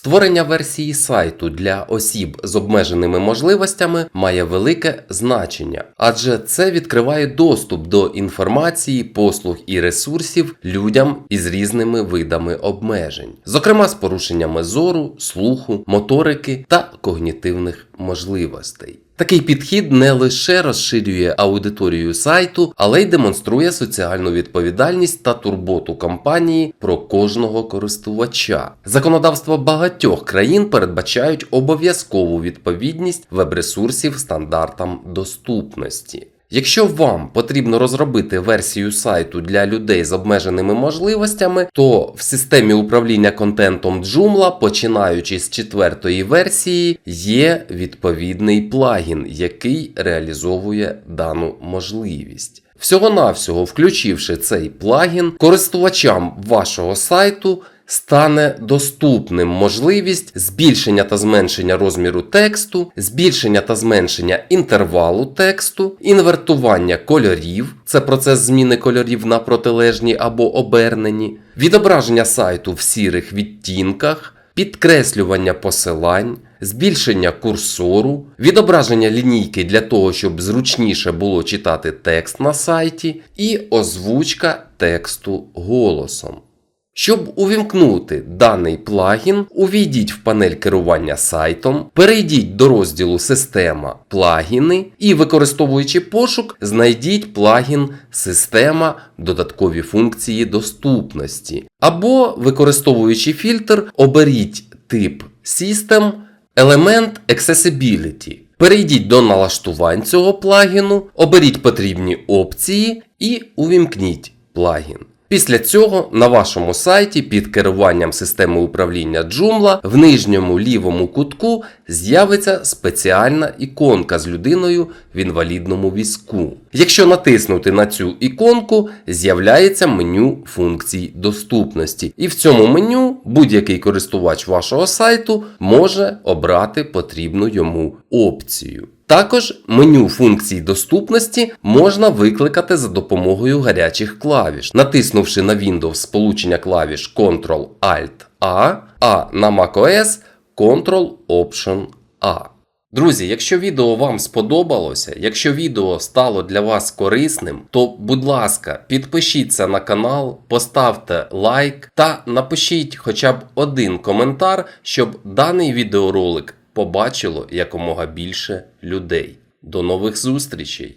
Створення версії сайту для осіб з обмеженими можливостями має велике значення, адже це відкриває доступ до інформації, послуг і ресурсів людям із різними видами обмежень, зокрема з порушеннями зору, слуху, моторики та когнітивних можливостей. Такий підхід не лише розширює аудиторію сайту, але й демонструє соціальну відповідальність та турботу компанії про кожного користувача. Законодавство багатьох країн передбачають обов'язкову відповідність веб-ресурсів стандартам доступності. Якщо вам потрібно розробити версію сайту для людей з обмеженими можливостями, то в системі управління контентом Joomla, починаючи з четвертої версії, є відповідний плагін, який реалізовує дану можливість. Всього-навсього, включивши цей плагін, користувачам вашого сайту стане доступним можливість збільшення та зменшення розміру тексту, збільшення та зменшення інтервалу тексту, інвертування кольорів це процес зміни кольорів на протилежні або обернені, відображення сайту в сірих відтінках, підкреслювання посилань. Збільшення курсору, відображення лінійки для того, щоб зручніше було читати текст на сайті, і озвучка тексту голосом. Щоб увімкнути даний плагін, увійдіть в панель керування сайтом, перейдіть до розділу Система плагіни і, використовуючи пошук, знайдіть плагін Система додаткові функції доступності. Або, використовуючи фільтр, оберіть тип System, елемент Accessibility. Перейдіть до налаштувань цього плагіну, оберіть потрібні опції і увімкніть плагін. Після цього на вашому сайті під керуванням системи управління Joomla в нижньому лівому кутку з'явиться спеціальна іконка з людиною в інвалідному візку. Якщо натиснути на цю іконку, з'являється меню функцій доступності. І в цьому меню будь-який користувач вашого сайту може обрати потрібну йому опцію. Також меню функцій доступності можна викликати за допомогою гарячих клавіш, натиснувши на Windows сполучення клавіш Ctrl-Alt-A, а на macOS Ctrl-Option-A. Друзі, якщо відео вам сподобалося, якщо відео стало для вас корисним, то будь ласка, підпишіться на канал, поставте лайк та напишіть хоча б один коментар, щоб даний відеоролик побачило якомога більше людей. До нових зустрічей!